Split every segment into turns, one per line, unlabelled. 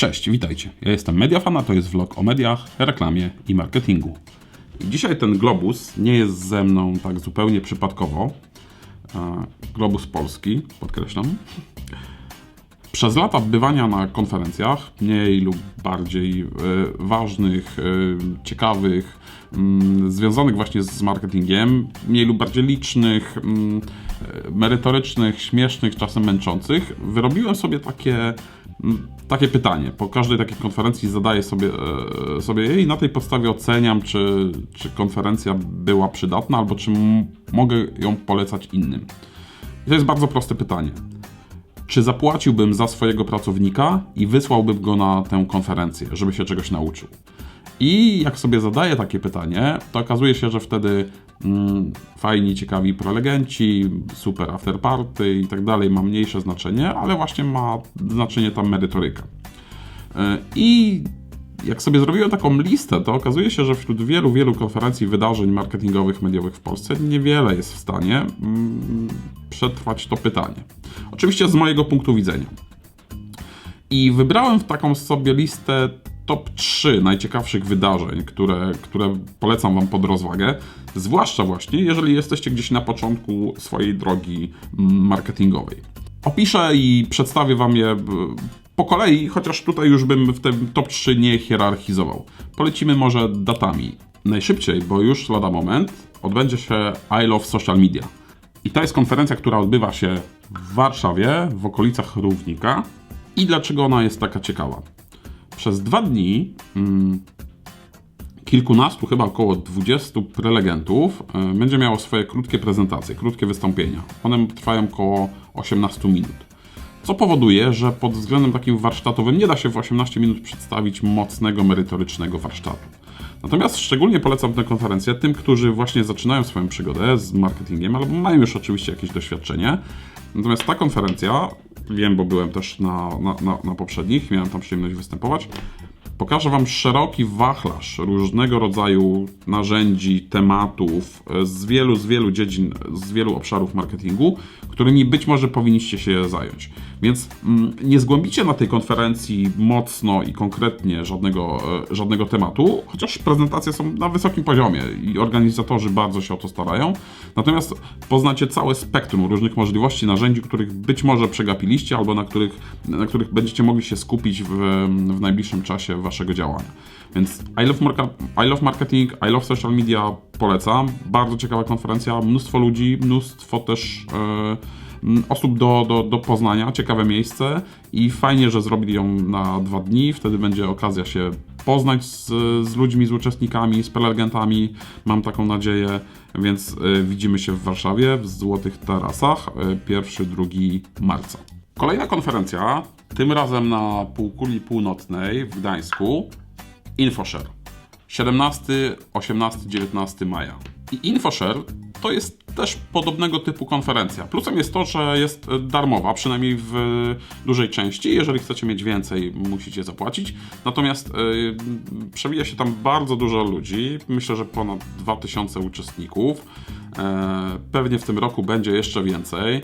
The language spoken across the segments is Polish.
Cześć, witajcie. Ja jestem Mediafan, a to jest vlog o mediach, reklamie i marketingu. Dzisiaj ten globus nie jest ze mną tak zupełnie przypadkowo. E, Globus polski, podkreślam. Przez lata bywania na konferencjach, mniej lub bardziej e, ważnych, e, ciekawych, mm, związanych właśnie z marketingiem, mniej lub bardziej licznych, mm, merytorycznych, śmiesznych, czasem męczących, wyrobiłem sobie takie, mm, takie pytanie. Po każdej takiej konferencji zadaję sobie, e, sobie je i na tej podstawie oceniam, czy, czy konferencja była przydatna, albo czy mogę ją polecać innym. I to jest bardzo proste pytanie. Czy zapłaciłbym za swojego pracownika i wysłałbym go na tę konferencję, żeby się czegoś nauczył? I jak sobie zadaję takie pytanie, to okazuje się, że wtedy fajni, ciekawi prelegenci, super afterparty i tak dalej ma mniejsze znaczenie, ale właśnie ma znaczenie tam merytoryka. E, I jak sobie zrobiłem taką listę, to okazuje się, że wśród wielu, wielu konferencji, wydarzeń marketingowych, mediowych w Polsce niewiele jest w stanie mm, przetrwać to pytanie. Oczywiście z mojego punktu widzenia. I wybrałem w taką sobie listę top 3 najciekawszych wydarzeń, które, które polecam Wam pod rozwagę. Zwłaszcza właśnie, jeżeli jesteście gdzieś na początku swojej drogi marketingowej. Opiszę i przedstawię Wam je b- po kolei, chociaż tutaj już bym w tym top 3 nie hierarchizował. Polecimy może datami. Najszybciej, bo już lada moment, odbędzie się I Love Social Media. I to jest konferencja, która odbywa się w Warszawie, w okolicach Równika. I dlaczego ona jest taka ciekawa? Przez dwa dni mm, kilkunastu, chyba około 20 prelegentów y, będzie miało swoje krótkie prezentacje, krótkie wystąpienia. One trwają około 18 minut. Co powoduje, że pod względem takim warsztatowym nie da się w 18 minut przedstawić mocnego, merytorycznego warsztatu. Natomiast szczególnie polecam tę konferencję tym, którzy właśnie zaczynają swoją przygodę z marketingiem, albo mają już oczywiście jakieś doświadczenie. Natomiast ta konferencja, wiem, bo byłem też na, na, na, na poprzednich, miałem tam przyjemność występować, Pokażę Wam szeroki wachlarz różnego rodzaju narzędzi, tematów z wielu, z wielu dziedzin, z wielu obszarów marketingu, którymi być może powinniście się zająć. Więc mm, nie zgłębicie na tej konferencji mocno i konkretnie żadnego, e, żadnego tematu, chociaż prezentacje są na wysokim poziomie i organizatorzy bardzo się o to starają. Natomiast poznacie całe spektrum różnych możliwości, narzędzi, których być może przegapiliście albo na których, na których będziecie mogli się skupić w, w najbliższym czasie waszego działania. Więc I love, I love Marketing, I Love Social Media polecam. Bardzo ciekawa konferencja, mnóstwo ludzi, mnóstwo też e, osób do, do, do poznania, ciekawe miejsce i fajnie, że zrobili ją na dwa dni. Wtedy będzie okazja się poznać z, z ludźmi, z uczestnikami, z prelegentami. Mam taką nadzieję, więc e, widzimy się w Warszawie w Złotych Tarasach 1-2 marca. Kolejna konferencja, tym razem na półkuli północnej w Gdańsku, InfoShare. 17, 18, 19 maja. I InfoShare to jest też podobnego typu konferencja. Plusem jest to, że jest darmowa, przynajmniej w dużej części. Jeżeli chcecie mieć więcej, musicie zapłacić. Natomiast yy, przewija się tam bardzo dużo ludzi. Myślę, że ponad 2000 uczestników. Yy, pewnie w tym roku będzie jeszcze więcej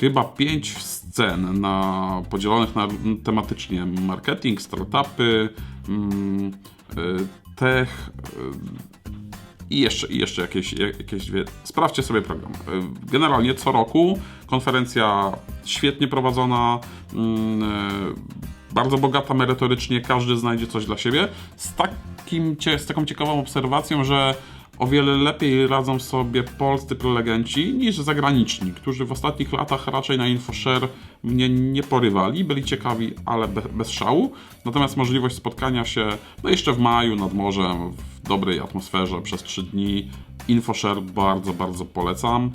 chyba pięć scen na, podzielonych na tematycznie marketing, startupy, mm, y, tech y, i jeszcze, i jeszcze jakieś, jakieś dwie. Sprawdźcie sobie program. Y, Generalnie co roku konferencja świetnie prowadzona, mm, bardzo bogata merytorycznie, każdy znajdzie coś dla siebie. Z, takim, z taką ciekawą obserwacją, że o wiele lepiej radzą sobie polscy prelegenci niż zagraniczni, którzy w ostatnich latach raczej na InfoShare mnie nie porywali, byli ciekawi, ale be, bez szału. Natomiast możliwość spotkania się, no jeszcze w maju nad morzem, w dobrej atmosferze przez 3 dni, InfoShare bardzo, bardzo polecam.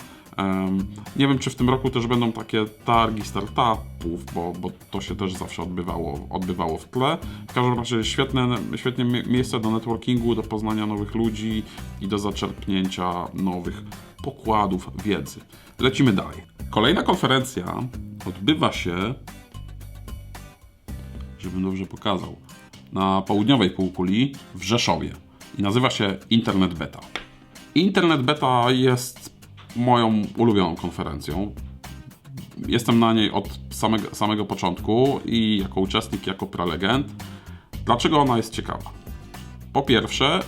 Nie wiem, czy w tym roku też będą takie targi startupów, bo, bo to się też zawsze odbywało, odbywało w tle. W każdym razie świetne, świetne mie- miejsce do networkingu, do poznania nowych ludzi i do zaczerpnięcia nowych pokładów wiedzy. Lecimy dalej. Kolejna konferencja odbywa się, żebym dobrze pokazał, na południowej półkuli w Rzeszowie i nazywa się Internet Beta. Internet Beta jest moją ulubioną konferencją. jestem na niej od samego, samego początku i jako uczestnik, jako prelegent. Dlaczego ona jest ciekawa? Po pierwsze,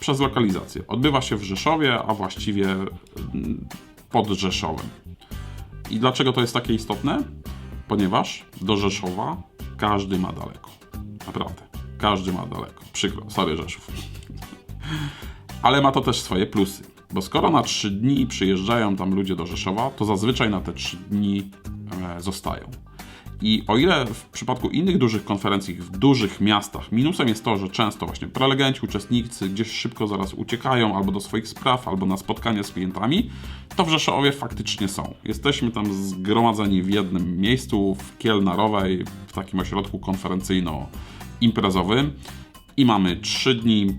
przez lokalizację. Odbywa się w Rzeszowie, a właściwie mm, pod Rzeszowem. I dlaczego to jest takie istotne? Ponieważ do Rzeszowa każdy ma daleko. Naprawdę. Każdy ma daleko. Przykro, sorry Rzeszów. Ale ma to też swoje plusy. Bo skoro na 3 dni przyjeżdżają tam ludzie do Rzeszowa, to zazwyczaj na te 3 dni e, zostają. I o ile w przypadku innych dużych konferencji w dużych miastach minusem jest to, że często właśnie prelegenci, uczestnicy gdzieś szybko zaraz uciekają albo do swoich spraw, albo na spotkania z klientami, to w Rzeszowie faktycznie są. Jesteśmy tam zgromadzeni w jednym miejscu, w Kielnarowej, w takim ośrodku konferencyjno-imprezowym i mamy 3 dni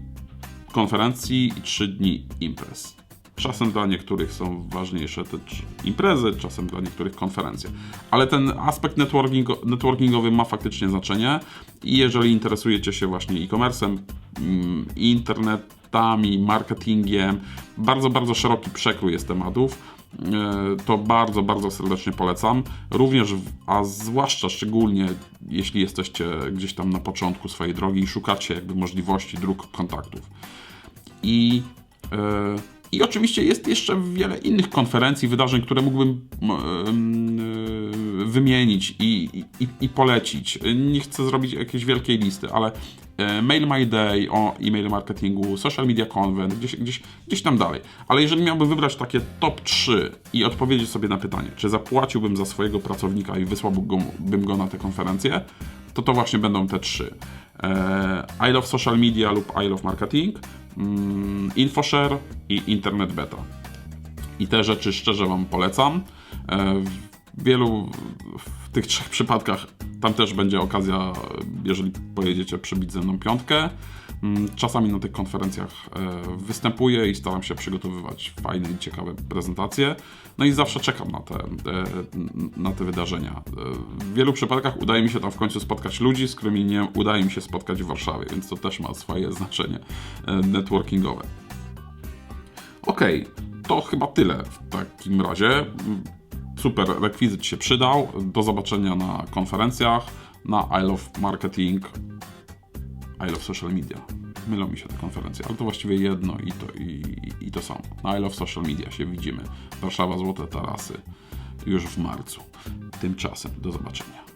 konferencji i 3 dni imprez. Czasem dla niektórych są ważniejsze te imprezy, czasem dla niektórych konferencje. Ale ten aspekt networkingo- networkingowy ma faktycznie znaczenie i jeżeli interesujecie się właśnie e-commerce'em, mm, internetami, marketingiem, bardzo, bardzo szeroki przekrój jest tematów, to bardzo, bardzo serdecznie polecam. Również, a zwłaszcza szczególnie jeśli jesteście gdzieś tam na początku swojej drogi i szukacie jakby możliwości, dróg, kontaktów. I, e, I oczywiście jest jeszcze wiele innych konferencji, wydarzeń, które mógłbym e, wymienić i, i, i polecić. Nie chcę zrobić jakiejś wielkiej listy, ale e, Mail My Day o e-mail marketingu, Social Media Convent, gdzieś, gdzieś, gdzieś tam dalej. Ale jeżeli miałbym wybrać takie top 3 i odpowiedzieć sobie na pytanie, czy zapłaciłbym za swojego pracownika i wysłałbym go, bym go na tę konferencję, to to właśnie będą te trzy. E, I Love Social Media lub I Love Marketing, mm, InfoShare i Internet Beta. I te rzeczy szczerze Wam polecam. E, W wielu, w tych trzech przypadkach tam też będzie okazja, jeżeli pojedziecie, przybić ze mną piątkę. Mm, Czasami na tych konferencjach e, występuję i staram się przygotowywać fajne i ciekawe prezentacje. No i zawsze czekam na te, na te wydarzenia. E, W wielu przypadkach udaje mi się tam w końcu spotkać ludzi, z którymi nie udaje mi się spotkać w Warszawie, więc to też ma swoje znaczenie e, networkingowe. Okej, to chyba tyle w takim razie. Super, rekwizyt się przydał. Do zobaczenia na konferencjach, na I Love Marketing, I Love Social Media. Mylą mi się te konferencje, ale to właściwie jedno i to, i, i to samo. Na I Love Social Media się widzimy. Warszawa Złote Tarasy już w marcu. Tymczasem do zobaczenia.